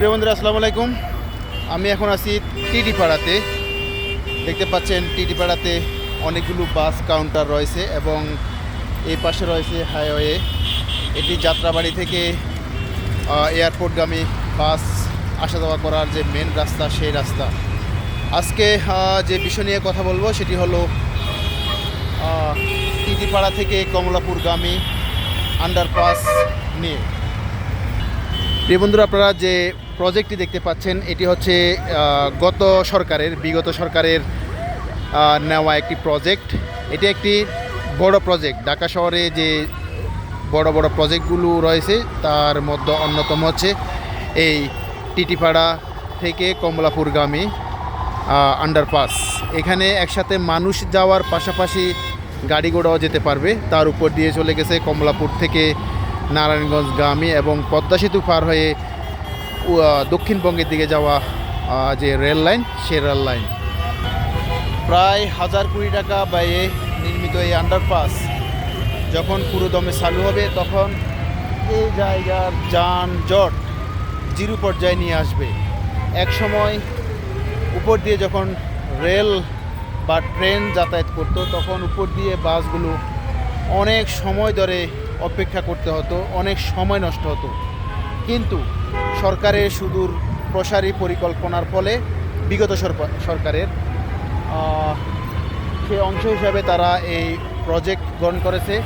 প্রিয় বন্ধুরা, আসসালামু আলাইকুম। আমি এখন আছি টিডি পাড়াতে। দেখতে পাচ্ছেন, টিডি পাড়াতে অনেকগুলো বাস কাউন্টার রয়েছে এবং এই পাশে রয়েছে হাইওয়ে। এটি যাত্রাবাড়ি থেকে এয়ারপোর্টগামী বাস আসা যাওয়া করার যে মেন রাস্তা, সেই রাস্তা। আজকে যে বিষয় নিয়ে কথা বলব, সেটি হলো টিটিপাড়া থেকে কমলাপুরগামী আন্ডারপাস নিয়ে। প্রিয় বন্ধুরা, আপনারা যে প্রজেক্টটি দেখতে পাচ্ছেন, এটি হচ্ছে গত সরকারের, বিগত সরকারের নেওয়া একটি প্রজেক্ট এটি একটি বড় প্রজেক্ট ঢাকা শহরে যে বড় বড় প্রজেক্টগুলো রয়েছে, তার মধ্যে অন্যতম হচ্ছে এই টিটিপাড়া থেকে কমলাপুরগামী আন্ডারপাস এখানে একসাথে মানুষ যাওয়ার পাশাপাশি গাড়ি ঘোড়াও যেতে পারবে। তার উপর দিয়ে চলে গেছে কমলাপুর থেকে নারায়ণগঞ্জগামী এবং পদ্মা সেতু পার হয়ে দক্ষিণবঙ্গের দিকে যাওয়া যে রেল লাইন, সে রেল লাইন। প্রায় হাজার কোটি টাকা ব্যয়ে নির্মিত এই আন্ডারপাস যখন পুরো দমে চালু হবে, তখন এই জায়গার যানজট জিরো পর্যায়ে নিয়ে আসবে। এক সময় উপর দিয়ে যখন রেল বা ট্রেন যাতায়াত করতো, তখন উপর দিয়ে বাসগুলো অনেক সময় ধরে অপেক্ষা করতে হতো, অনেক সময় নষ্ট হতো। কিন্তু সরকারের সুদূর প্রসারী পরিকল্পনার ফলে বিগত সরকার- সরকারের সে অংশ হিসাবে তারা এই প্রজেক্ট গ্রহণ করেছে।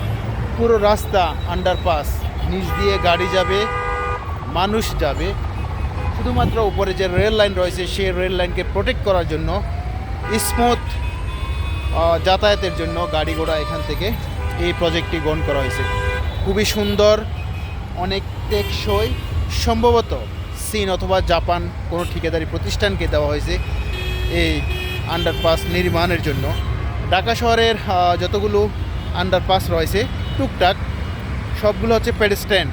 পুরো রাস্তা আন্ডারপাস নিচ দিয়ে গাড়ি যাবে, মানুষ যাবে। শুধুমাত্র উপরে যে রেল লাইন রয়েছে, সেই রেল লাইনকে প্রোটেক্ট করার জন্য স্মুথ যাতায়াতের জন্য গাড়ি ঘোড়া এখান থেকে এই প্রজেক্টটি গ্রহণ করা হয়েছে। খুবই সুন্দর অনেক টেকসই, সম্ভবত চীন অথবা জাপান কোনো ঠিকাদারি প্রতিষ্ঠানকে দেওয়া হয়েছে এই আন্ডারপাস নির্মাণের জন্য। ঢাকা শহরের যতগুলো আন্ডারপাস রয়েছে, টুকটাক সবগুলো হচ্ছে পেডেস্ট্যান্ড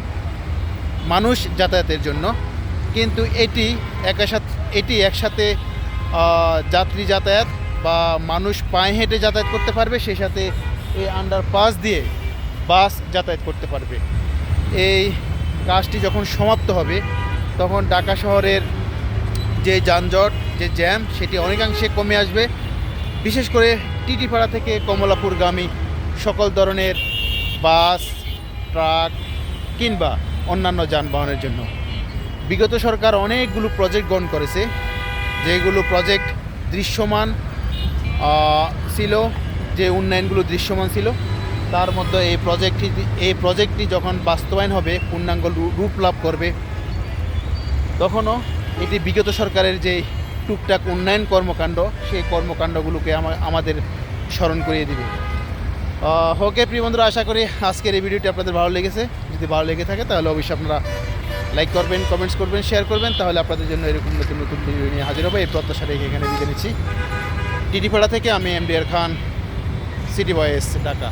মানুষ যাতায়াতের জন্য। কিন্তু এটি একসাথে এটি একসাথে যাত্রী যাতায়াত বা মানুষ পায়ে হেঁটে যাতায়াত করতে পারবে সেই সাথে এই আন্ডারপাস দিয়ে বাস যাতায়াত করতে পারবে। এই কাজটি যখন সমাপ্ত হবে, তখন ঢাকা শহরের যে যানজট, যে জ্যাম, সেটি অনেকাংশে কমে আসবে। বিশেষ করে টিটিপাড়া থেকে কমলাপুরগামী সকল ধরনের বাস, ট্রাক কিংবা অন্যান্য যানবাহনের জন্য। বিগত সরকার অনেকগুলো প্রজেক্ট গ্রহণ করেছে। যেগুলো প্রজেক্ট দৃশ্যমান ছিল, যে উন্নয়নগুলো দৃশ্যমান ছিল। তার মধ্যে এই প্রজেক্টটি এই প্রজেক্টটি যখন বাস্তবায়ন হবে, পূর্ণাঙ্গ রূপ লাভ করবে। তখনও এটি বিগত সরকারের যে টুকটাক উন্নয়ন কর্মকাণ্ড, সেই কর্মকাণ্ডগুলোকে আমা- আমাদের স্মরণ করিয়ে দিবে। ওকে প্রিয় বন্ধুরা, আশা করি আজকের এই ভিডিওটি আপনাদের ভালো লেগেছে। যদি ভালো লেগে থাকে, তাহলে অবশ্যই আপনারা লাইক করবেন কমেন্টস করবেন শেয়ার করবেন। তাহলে আপনাদের জন্য এরকম নতুন নতুন ভিডিও নিয়ে হাজির হবে। এই প্রত্যাশা রেখে এখানে বিদায় নিচ্ছি। টিটিপাড়া থেকে আমি MDR Khan city boys Dhaka